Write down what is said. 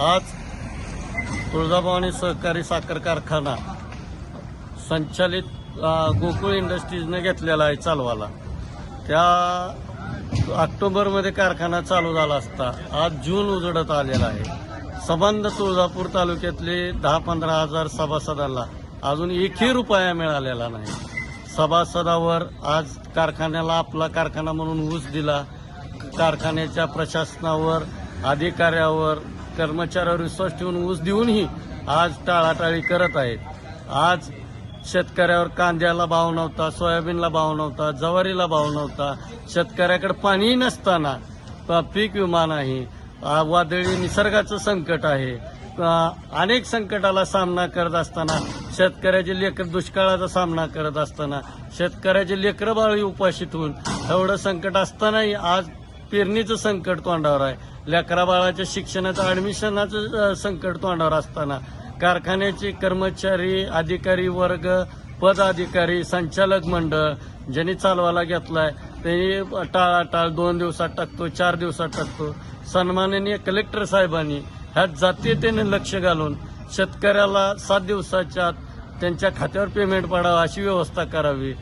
आज तुळजाभवानी सहकारी साखर कारखाना संचालित गोकुळ इंडस्ट्रीजने घेतलेला आहे चालवाला त्या ऑक्टोबरमध्ये कारखाना चालू झाला असता आज जून उजडत आलेला आहे. संबंध तुळजापूर तालुक्यातले दहा पंधरा हजार सभासदांना अजून एकही रुपया मिळालेला नाही. सभासदावर आज कारखान्याला आपला कारखाना म्हणून ऊस दिला. कारखान्याच्या प्रशासनावर अधिकाऱ्यावर कर्मचाऱ्यावर विश्वास ठेवून ऊस देऊनही आज टाळाटाळी करत आहेत. आज शेतकऱ्यावर कांद्याला भाव नव्हता सोयाबीनला भाव नव्हता ज्वारीला भाव नव्हता शेतकऱ्याकडे पाणीही नसताना पीक विमा नाही. वादळी निसर्गाचं संकट आहे. अनेक संकटाला सामना करत असताना शेतकऱ्याचे लेकर दुष्काळाचा सामना करत असताना शेतकऱ्याचे लेकरं बाळी उपाशीत होऊन एवढं संकट असतानाही आज पेरणीचं संकट तोंडावर आहे. लेकरा बाळाच्या शिक्षणाचं ऍडमिशनाचं संकट तोंडावर असताना कारखान्याचे कर्मचारी अधिकारी वर्ग पदाधिकारी संचालक मंडळ ज्यांनी चालवायला घेतलाय त्यांनी टाळाटाळ दोन दिवसात टाकतो चार दिवसात टाकतो. सन्माननीय कलेक्टर साहेबांनी ह्या जातीयतेने लक्ष घालून शेतकऱ्याला सात दिवसाच्या त्यांच्या खात्यावर पेमेंट पडावं अशी व्यवस्था करावी.